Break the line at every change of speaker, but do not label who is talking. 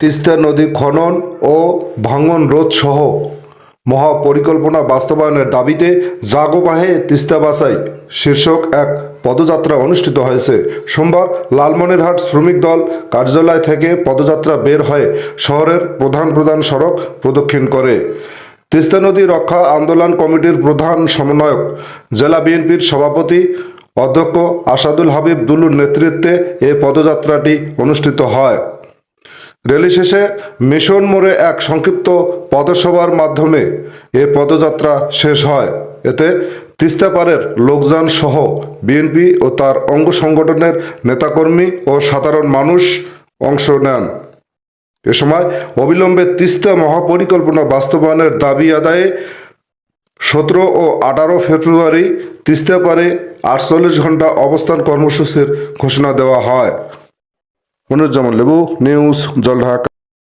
তিস্তা নদী খনন ও ভাঙন রোধ সহ মহাপরিকল্পনা বাস্তবায়নের দাবিতে জাগোবাহে তিস্তা বাসাই শীর্ষক এক পদযাত্রা অনুষ্ঠিত হয়েছে। সোমবার লালমনিরহাট শ্রমিক দল কার্যালয় থেকে পদযাত্রা বের হয়ে শহরের প্রধান প্রধান সড়ক প্রদক্ষিণ করে। তিস্তা নদী রক্ষা আন্দোলন কমিটির প্রধান সমন্বয়ক, জেলা বিএনপির সভাপতি অধ্যক্ষ আসাদুল হাবিব দুলুর নেতৃত্বে এ পদযাত্রাটি অনুষ্ঠিত হয়। র্যালি শেষে মিশন মোড়ে এক সংক্ষিপ্ত পদসভার মাধ্যমে এ পদযাত্রা শেষ হয়। এতে তিস্তাপাড়ের লোকজন সহ বিএনপি ও তার অঙ্গ সংগঠনের নেতাকর্মী ও সাধারণ মানুষ অংশ নেন। এ সময় অবিলম্বে তিস্তা মহাপরিকল্পনা বাস্তবায়নের দাবি আদায়ে সতেরো ও আঠারো ফেব্রুয়ারি তিস্তা পারে আটচল্লিশ ঘণ্টা অবস্থান কর্মসূচির ঘোষণা দেওয়া হয়। মনুজ্জামান লেবু, নিউজ, জলঢাকা।